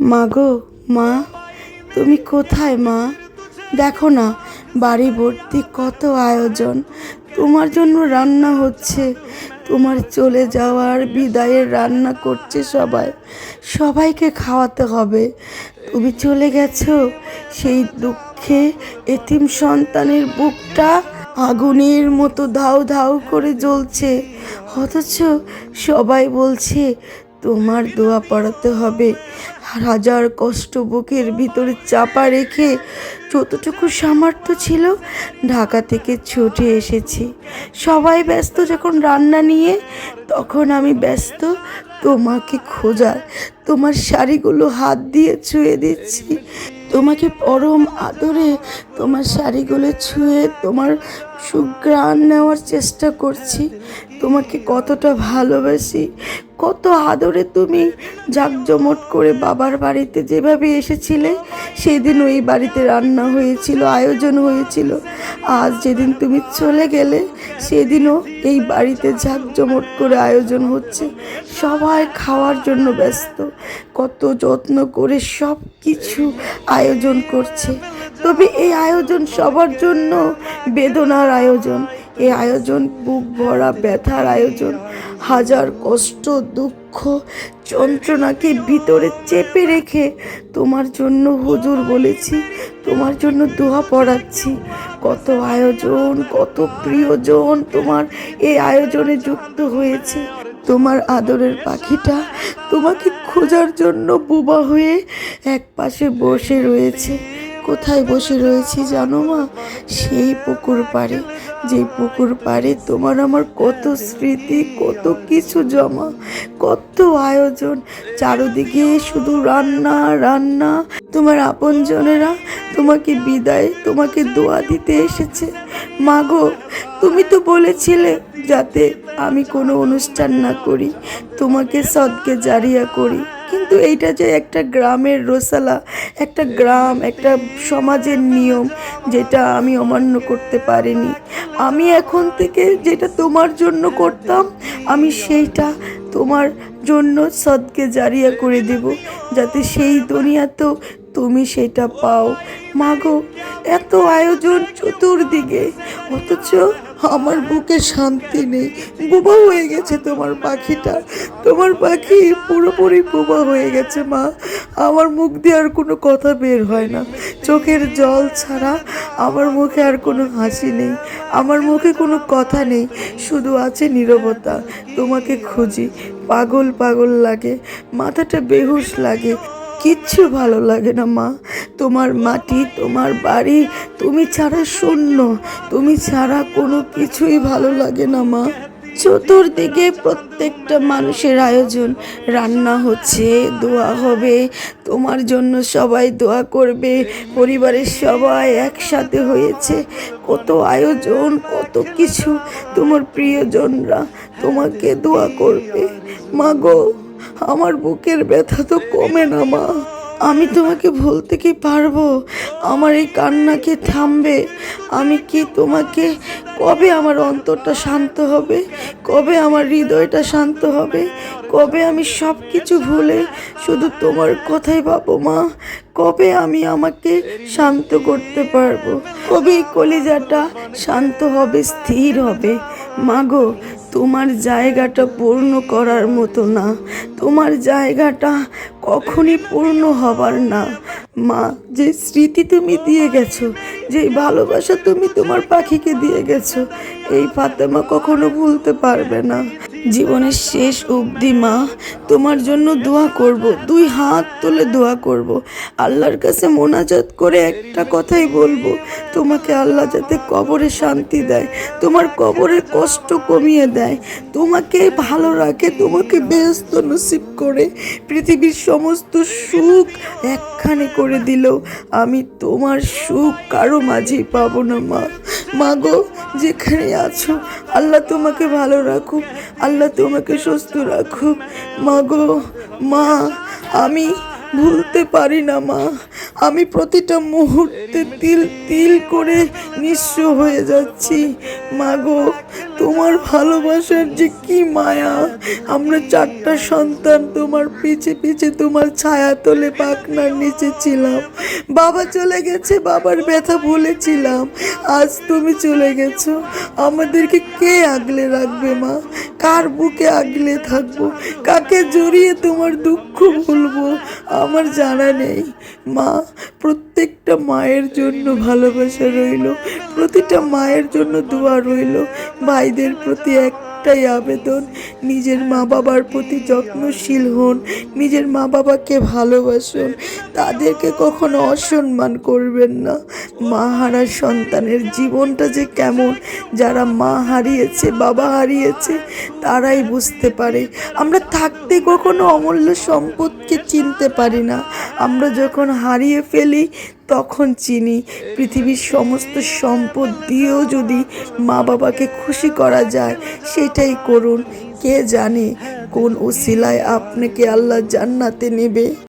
মা গো, মা, তুমি কোথায়, মা? দেখো না, বাড়ি ভর্তি কত আয়োজন। তোমার জন্য রান্না হচ্ছে। তোমার চলে যাওয়ার বিদায়ের রান্না করছে সবাই। সবাইকে খাওয়াতে হবে। তুমি চলে গেছো। সেই দুঃখে এতিম সন্তানের বুকটা আগুনের মতো ধাউ ধাউ করে জ্বলছে। অথচ সবাই বলছে তোমার দোয়া পড়াতে হবে। হাজার কষ্ট বুকের ভিতরে চাপা রেখে যতটুকু সামর্থ্য ছিল ঢাকা থেকে ছুটে এসেছি। সবাই ব্যস্ত যখন রান্না নিয়ে, তখন আমি ব্যস্ত। তোমাকে খোঁজার তোমার শাড়িগুলো হাত দিয়ে ছুঁয়ে দিচ্ছি। তোমাকে পরম আদরে তোমার শাড়িগুলো ছুঁয়ে তোমার সুগ্রাণ নেওয়ার চেষ্টা করছি। তোমাকে কতটা ভালোবাসি, কত আদরে তুমি জাঁকজমট করে বাবার বাড়িতে যেভাবে এসেছিলে সেদিন ওই বাড়িতে রান্না হয়েছিল, আয়োজন হয়েছিল। আজ যেদিন তুমি চলে গেলে, সেদিনও এই বাড়িতে জাঁকজমট করে আয়োজন হচ্ছে। সবাই খাওয়ার জন্য ব্যস্ত, কত যত্ন করে সব কিছু আয়োজন করছে। তবে এই আয়োজন সবার জন্য বেদনার আয়োজন। এই আয়োজন বুক ভরা ব্যথার আয়োজন। হাজার কষ্ট, দুঃখ, যন্ত্রণাকে ভিতরে চেপে রেখে তোমার জন্য হুজুর বলেছি, তোমার জন্য দোয়া পড়াচ্ছি। কত আয়োজন, কত প্রিয়জন তোমার এই আয়োজনে যুক্ত হয়েছে। তোমার আদরের পাখিটা তোমাকে খোঁজার জন্য বুবা হয়ে এক পাশে বসে রয়েছে। কোথায় বসে রয়েছি জানো মা? সেই পুকুর পাড়ে। যে পুকুর পাড়ে তোমার আমার কত স্মৃতি, কত কিছু জমা, কত আয়োজন। চারদিকে শুধু রান্না রান্না। তোমার আপনজনেরা তোমাকে বিদায়, তোমাকে দোয়া দিতে এসেছে। মাগো, তুমি তো বলেছিলে যাতে আমি কোনো অনুষ্ঠান না করি, তোমাকে সদকে জারিয়া করি। কিন্তু এইটা যে একটা গ্রামের রোসালা, একটা গ্রাম, একটা সমাজের নিয়ম যেটা আমি অমান্য করতে পারিনি। আমি এখন থেকে যেটা তোমার জন্য করতাম, আমি সেইটা তোমার জন্য সদকে জারিয়া করে দেব, যাতে সেই দুনিয়াতেও তুমি সেটা পাও। মাগো, এত আয়োজন চতুর্দিকে, অথচ আমার বুকে শান্তি নেই। বোবা হয়ে গেছে তোমার পাখিটা। তোমার পাখি পুরোপুরি বোবা হয়ে গেছে, মা। আমার মুখ দিয়ে আর কোনো কথা বের হয় না। চোখের জল ছাড়া আমার মুখে আর কোনো হাসি নেই। আমার মুখে কোনো কথা নেই। শুধু আছে নীরবতা। তোমাকে খুঁজি। পাগল পাগল লাগে। মাথাটা বেহুশ লাগে। কিচ্ছু ভালো লাগে না, মা। তোমার মাটি, তোমার বাড়ি, তুমি ছাড়া শূন্য। তুমি ছাড়া কোনো কিছুই ভালো লাগে না, মা। চতুর্দিকে প্রত্যেকটা মানুষের আয়োজন। রান্না হচ্ছে, দোয়া হবে। তোমার জন্য সবাই দোয়া করবে। পরিবারের সবাই একসাথে হয়েছে। কত আয়োজন, কত কিছু তোমার প্রিয়জনরা তোমাকে দোয়া করবে। মা গো, আমার বুকের ব্যথা তো কমে না, মা। আমি তোমাকে ভুলতে কি পারব? আমার এই কান্নাকে থামবে? আমি কি তোমাকে কবে আমার অন্তরটা শান্ত হবে? কবে আমার হৃদয়টা শান্ত হবে? কবে আমি সব কিছু ভুলে শুধু তোমার কথাই পাবো মা? কবে আমি আমাকে শান্ত করতে পারব? কবে কলিজাটা শান্ত হবে, স্থির হবে? মাগো তোমার জায়গাটা পূর্ণ করার মতো না। তোমার জায়গাটা কখনই পূর্ণ হবার না। মা, যে স্মৃতি তুমি দিয়ে গেছো, যে ভালোবাসা তুমি তোমার পাখিকে দিয়ে গেছো, এই ফাতেমা কখনো ভুলতে পারবে না। জীবনের শেষ অবধি, মা, তোমার জন্য দোয়া করব। দুই হাত তুলে দোয়া করব। আল্লাহর কাছে মোনাজাত করে একটা কথাই বলব, তোমাকে আল্লাহ যাতে কবরে শান্তি দেয়, তোমার কবরের কষ্ট কমিয়ে দেয়, তোমাকে ভালো রাখে, তোমাকে ব্যস্ত নসিব করে, পৃথিবীর সমস্ত সুখ একখানে করে দিল। আমি তোমার সুখ কারও মাঝেই পাবো না, মা। গো, যেখানে আছো, আল্লাহ তোমাকে ভালো রাখুক। আল্লাহ তোমাকে সুস্থ রাখুক। মা গো, মা, আমি ভুলতে পারি না, মা। আমি প্রতিটা মুহূর্তে তিল তিল করে নিঃস্ব হয়ে যাচ্ছি। মা গো, তোমার ভালোবাসার যে কি মায়া। আমরা চারটা সন্তান তোমার পিছে পিছে, তোমার ছায়া তোলে পাখনার নিচে ছিলাম। বাবা চলে গেছে, বাবার ব্যথা ভুলেছিলাম। আজ তুমি চলে গেছো। আমাদেরকে কে আগলে রাখবে, মা? কার বুকে আগলে থাকব? কাকে জড়িয়ে তোমার দুঃখ বলব আমার জানা নেই। মা, প্রত্যেকটা মায়ের জন্য ভালোবাসা রইল। প্রতিটা মায়ের জন্য দোয়া রইল। ভাইদের প্রতি একটাই আবেদন, নিজের মা বাবার প্রতি যত্নশীল হন, নিজের মা বাবাকে ভালোবাসুন। তাদেরকে কখনো অসম্মান করবেন না। মা হারা সন্তানের জীবনটা যে কেমন, যারা মা হারিয়েছে, বাবা হারিয়েছে, তারাই বুঝতে পারে। আমরা থাকতে কখনো অমূল্য সম্পদকে চিনতে পারি না। আমরা যখন হারিয়ে ফেলি তখন চিনি পৃথিবীর সমস্ত সম্পদ দিয়েও যদি মা বাবাকে খুশি করা যায়, সেটাই করুন। কে জানে কোন ওসিলায় আপনাকে আল্লাহ জান্নাতে নেবে?